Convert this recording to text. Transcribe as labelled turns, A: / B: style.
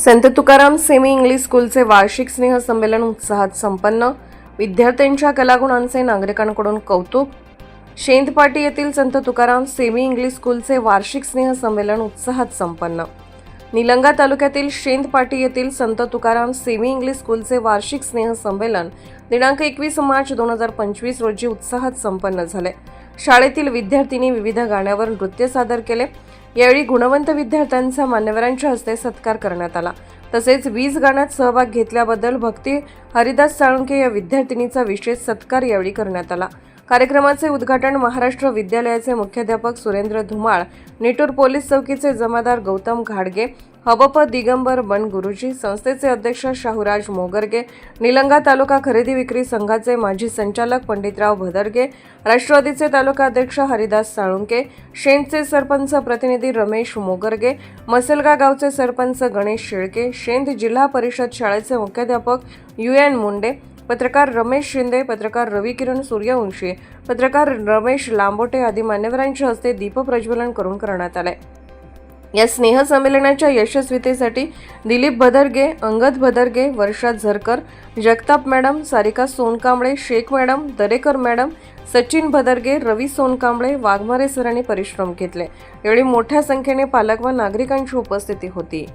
A: संत Tukaram semi English स्कूलचे वार्षिक स्नेहसंमेलन उत्साहात संपन्न विद्यार्थ्यांच्या कलागुणांचे नागरिकांकडून कौतुक शेंदपाटी येथील संत तुकाराम सेमी इंग्लिश स्कूलचे वार्षिक स्नेहसंमेलन उत्साहात संपन्न निलंगा तालुक्यातील शेंदपाटी येथील संत तुकाराम सेमी इंग्लिश स्कूलचे वार्षिक स्नेहसंमेलन दिनांक एकवीस मार्च दोन हजार पंचवीस रोजी उत्साहात संपन्न झाले शाळेतील विद्यार्थ्यांनी विविध गाण्यावर नृत्य सादर केले यावेळी गुणवंत विद्यार्थ्यांचा मान्यवरांच्या हस्ते सत्कार करण्यात आला तसेच वीज गाण्यात सहभाग घेतल्याबद्दल भक्ती हरिदास साळुंके या विद्यार्थिनीचा विशेष सत्कार यावेळी करण्यात आला कार्यक्रमाचे उद्घाटन महाराष्ट्र विद्यालयाचे मुख्याध्यापक सुरेंद्र धुमाळ निटूर पोलीस चौकीचे जमादार गौतम घाडगे हबप दिगंबर बन गुरुजी संस्थेचे अध्यक्ष शाहूराज मोगरगे निलंगा तालुका खरेदी विक्री संघाचे माजी संचालक पंडितराव भदरगे राष्ट्रवादीचे तालुका अध्यक्ष हरिदास साळुंके शेंदचे सरपंच प्रतिनिधी रमेश मोगरगे मसलगा गावचे सरपंच गणेश शेळके शेंद जिल्हा परिषद शाळेचे मुख्याध्यापक यू एन मुंडे पत्रकार रमेश शिंदे पत्रकार रवी किरण सूर्यवंशी पत्रकार रमेश लांबोटे आदी मान्यवरांच्या हस्ते दीपप्रज्वलन करून करण्यात आले या स्नेहसंमेलनाच्या यशस्वीतेसाठी Dilip Bhadarge Angad Bhadarge Varsha Zarkar Jagtap madam Sarika Sonkamble Shaikh madam Darekar madam Sachin Bhadarge Ravi Sonkamble Waghmare सरांनी परिश्रम घेतले यावेळी मोठ्या संख्येने पालक व नागरिकांची उपस्थिती होती